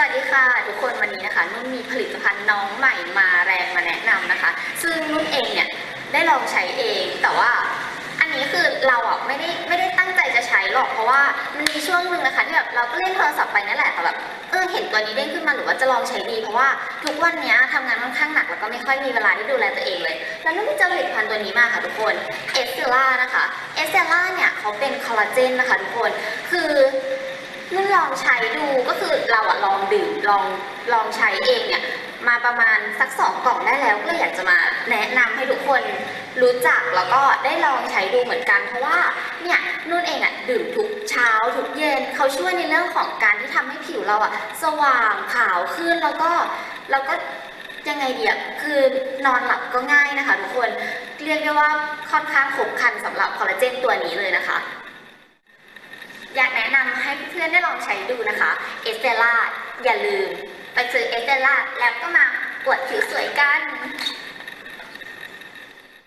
วัสดีค่ะ ทุกคนวันนี้นะคะนุ่นมีผลิตภัณฑ์น้องใหม่มาแรงมาแนะนำนะคะ ซึ่งนุ่นเองเนี่ยได้ลองใช้เองแต่ว่า อันนี้คือเราอะไม่ได้ไม่ได้ตั้งใจจะใช้หรอกเพราะว่ามันมีช่วงหนึ่งนะคะที่แบบเราก็เล่นโทรศัพท์ไปนั่นแหละแต่แบบเออเห็นตัวนี้เด้งขึ้นมาหรือว่าจะลองใช้ดี เพราะว่าทุกวันเนี้ยทำงานค่อนข้างหนักแล้วก็ไม่ค่อยมีเวลาได้ดูแลตัวเองเลย แล้วนุ่นไปเจอผลิตภัณฑ์ตัวนี้มาค่ะทุกคนเอสเซล่านะคะเอสเซล่าเนี่ยเขาเป็นคอลลาเจนนะคะทุกคนคือนุ่นลองใช้ดูก็คือ เราอะลองดื่มลองลองใช้เองเนี่ยมาประมาณสักสองกล่องได้แล้วก็อยากจะมาแนะนำให้ทุกคนรู้จักแล้วก็ได้ลองใช้ดูเหมือนกัน เพราะว่าเนี่ยนุ่นเองอะดื่มทุกเช้าทุกเย็นเขาช่วยในเรื่องของการที่ทำให้ผิวเราอะสว่างขาวขึ้นแล้วก็แล้วก็ยังไงเดีอะคือนอนหลับก็ง่ายนะคะทุกคนเรียกได้ว่าค่อนข้างขบคันสำหรับคอลลาเจนตัวนี้เลยนะคะ อยากแนะนำให้เพื่อนๆได้ลองใช้ดูนะคะเอสเตล่าอย่าลืม ไปซื้อเอสเตล่าแล้วก็มาอวดผิวสวยกัน